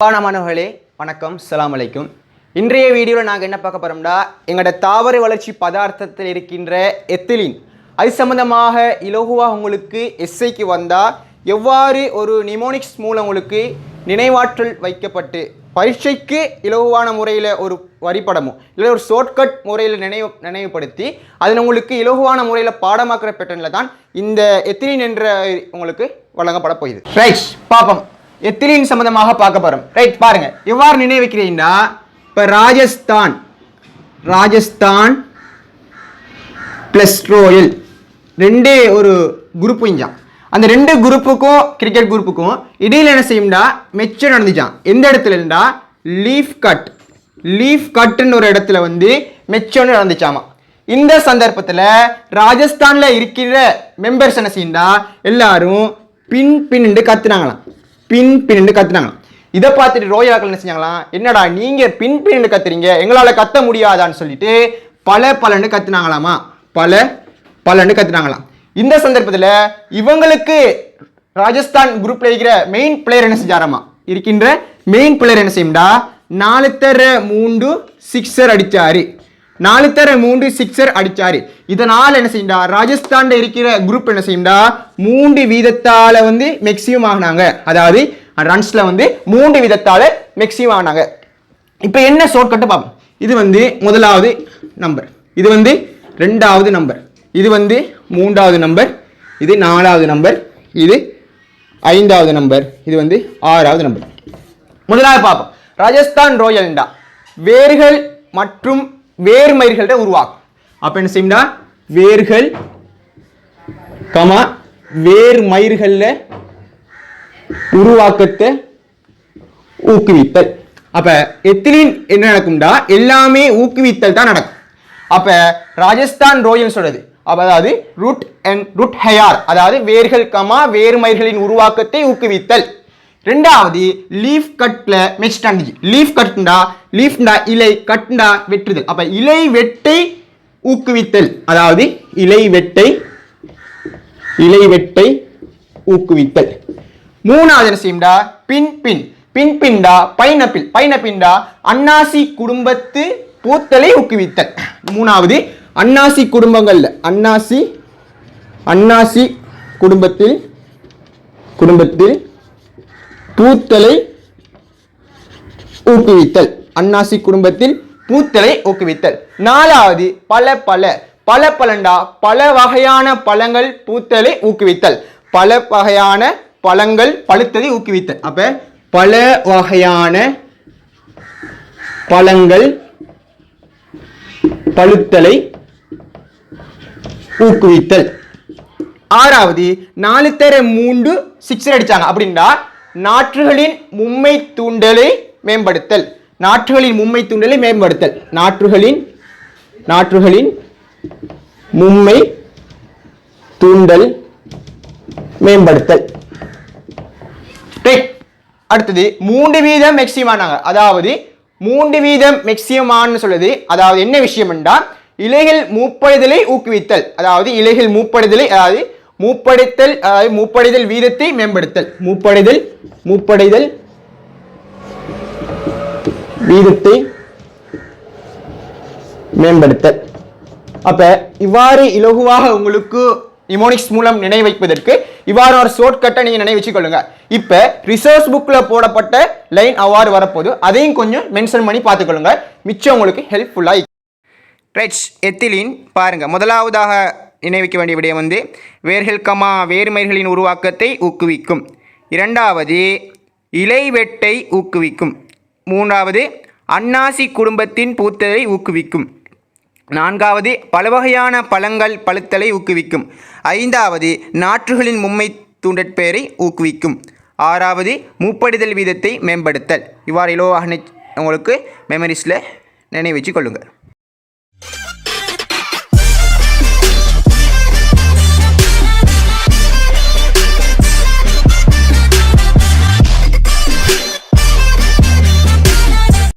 மாணவர்களே வணக்கம் சலாம் அலைக்கும். இன்றைய வீடியோவில் நாங்கள் என்ன பார்க்க போகிறோம்னா எங்களோட தாவர வளர்ச்சி பதார்த்தத்தில் இருக்கின்ற எத்திலின். அது சம்பந்தமாக இலகுவாக உங்களுக்கு எஸ்ஐக்கு வந்தால் எவ்வாறு ஒரு நிமோனிக்ஸ் மூலம் உங்களுக்கு நினைவாற்றல் வைக்கப்பட்டு பரீட்சைக்கு இலகுவான முறையில் ஒரு வரிப்படமோ இல்லை ஒரு ஷார்ட்கட் முறையில் நினைவு நினைவுபடுத்தி அதில் உங்களுக்கு இலகுவான முறையில் பாடமாக்குற பேட்டர்னில் தான் இந்த எத்திலின் என்ற உங்களுக்கு வழங்கப்பட போகுது. ரைட் பாப்போம். எத்திலின் சம்பந்தமாக பார்க்க போகிறோம் ரைட் பாருங்க. எவ்வாறு நினைவுக்கிறீங்கன்னா இப்போ ராஜஸ்தான் ராஜஸ்தான் ப்ளஸ் ரோயல் ரெண்டே ஒரு குரூப் இஞ்சான். அந்த ரெண்டு குரூப்புக்கும் கிரிக்கெட் குரூப்புக்கும் இடையில என்ன செய்யும்டா? மெச்சம் நடந்துச்சான். எந்த இடத்துல இருந்தா? லீஃப் கட் லீஃப் கட்டுன்னு ஒரு இடத்துல வந்து மெச்சம் நடந்துச்சாமா? இந்த சந்தர்ப்பத்தில் ராஜஸ்தானில் இருக்கிற மெம்பர்ஸ் என்ன செய்யுண்டா எல்லாரும் பின் பின்னுண்டு கத்துனாங்களாம். பின் பின்னு கத்துனாங்க. இதை பார்த்துட்டு ரோயாக்கள் என்ன செஞ்சாங்களாம் என்னடா நீங்க பின் பின்னு கத்துறீங்க எங்களால் கத்த முடியாதான்னு சொல்லிட்டு பல பலன்னு கத்துனாங்களாமா? பல பலன்னு கத்துனாங்களாம். இந்த சந்தர்ப்பத்தில் இவங்களுக்கு ராஜஸ்தான் குரூப்ல இருக்கிற மெயின் பிளேயர் என்ன செஞ்சாராமா? இருக்கின்ற மெயின் பிளேயர் என்ன செய்யும்டா? நாலு தர மூன்று சிக்ஸர் அடிச்சாரு. நாலு தர மூன்று சிக்ஸர் அடிச்சாரு. இதனால் என்ன செய்யண்டா? ராஜஸ்தான்ல இருக்கிற குரூப் என்ன செய்யண்டா? மூன்று வீதத்தால வந்து மேக்சிமம் ஆகினாங்க. அதாவது ரன்ஸ்ல வந்து மூன்று வீதத்தால மேக்சிமம் ஆனாங்க இப்போ என்ன ஷார்ட்கட்டு பார்ப்போம். இது வந்து முதலாவது நம்பர் இது வந்து ரெண்டாவது நம்பர் இது வந்து மூன்றாவது நம்பர் இது நாலாவது நம்பர் இது ஐந்தாவது நம்பர் இது வந்து ஆறாவது நம்பர் முதலாவது பார்ப்போம். ராஜஸ்தான் ரோயல்டா வேர்கள் மற்றும் வேர்மயிர்கள்ட்ட உருவாக்கும். அப்போ என்ன செய்யும்டா? வேர்கள் கமா வேர்மயிர்களில் உருவாக்கத்தை ஊக்குவித்தல். அப்ப எத்திலின் என்ன நடக்கும்டா? எல்லாமே ஊக்குவித்தல் தான் நடக்கும். அப்ப ராஜஸ்தான் ரோயல் சொல்றது. அப்ப அதாவது ரூட் அண்ட் ரூட் ஹயார் அதாவது வேர்கள் கமா வேர்மயிர்களின் உருவாக்கத்தை ஊக்குவித்தல். ரெண்டாவது லீஃப் கட்டில் மிக்ஸ்ட் லீஃப் கட்டுண்டா லீஃப்டா இலை கட்டுண்டா வெட்டுதல். அப்போ இலை வெட்டை ஊக்குவித்தல். அதாவது இலை வெட்டை இலை வெட்டை ஊக்குவித்தல். மூணாவது என்ன செய்யும்டா? பின் பின். பின் பின்டா? பைனப்பிள் பைனப்பின்டா அன்னாசி குடும்பத்து பூத்தலை ஊக்குவித்தல். மூணாவது அன்னாசி குடும்பங்களில். அன்னாசி அன்னாசி குடும்பத்தில் குடும்பத்தில் பூத்தலை ஊக்குவித்தல். அன்னாசி குடும்பத்தில் பூத்தலை ஊக்குவித்தல். நாலாவது பல பல. பல பலண்டா பல வகையான பழங்கள் பூத்தலை ஊக்குவித்தல். பல வகையான பழங்கள் பழுத்ததை ஊக்குவித்தல். அப்ப பல வகையான பழங்கள் பழுத்தலை ஊக்குவித்தல். ஆறாவது நாலு தர மூன்று சிக்ஸர் அடிச்சாங்க. அப்படின்னா நாற்றுகளின் மும்மை தூண்டலை மேம்படுத்தல். நாற்றுகளின் மும்மை தூண்டலை மேம்படுத்தல். நாற்றுகளின் நாற்றுகளின் மும்மை தூண்டல் மேம்படுத்தல். அடுத்தது மூன்று வீதம் மெக்சிமானாங்க அதாவது மூன்று வீதம் மெக்சியமான்னு சொல்லுது அதாவது என்ன விஷயம் என்றால் இலைகள் மூப்படைதலை ஊக்குவித்தல். அதாவது இலைகள் மூப்படைதலை அதாவது மூப்படைத்தல் அதாவது மூப்படைதல் வீதத்தை மேம்படுத்தல். மூப்படைதல் மூப்படைதல் வீதத்தை மேம்படுத்தல். அப்ப இவ்வாறு இலகுவாக உங்களுக்கு நிமோனிக்ஸ் மூலம் நினைவு வைப்பதற்கு இவ்வாறு ஒரு ஷார்ட்கட்டை நீங்க நினைவு வச்சுக்கொள்ளுங்க. இப்ப ரிசர்ச் புக்ல போடப்பட்ட லைன் அவ்வாறு வரப்போகுது. அதையும் கொஞ்சம் மென்ஷன் பண்ணி பார்த்துக்கொள்ளுங்க. மிச்சம் உங்களுக்கு ஹெல்ப்ஃபுல்லாக ரைட்ஸ் எத்திலின் பாருங்க. முதலாவதாக நினைவிக்க வேண்டிய விடயம் வந்து வேர்கள் கமா வேர்மயிர்களின் உருவாக்கத்தை ஊக்குவிக்கும். இரண்டாவது இலைவெட்டை ஊக்குவிக்கும். மூன்றாவது அன்னாசி குடும்பத்தின் பூத்தலை ஊக்குவிக்கும். நான்காவது பல வகையான பழங்கள் பழுத்தலை ஊக்குவிக்கும். ஐந்தாவது நாற்றுகளின் மும்மை தூண்டற்பெயரை ஊக்குவிக்கும். ஆறாவது மூப்படிதல் வீதத்தை மேம்படுத்தல். இவ்வாறு இலோவாக உங்களுக்கு மெமரிஸில் நினைவு வச்சு கொள்ளுங்கள்.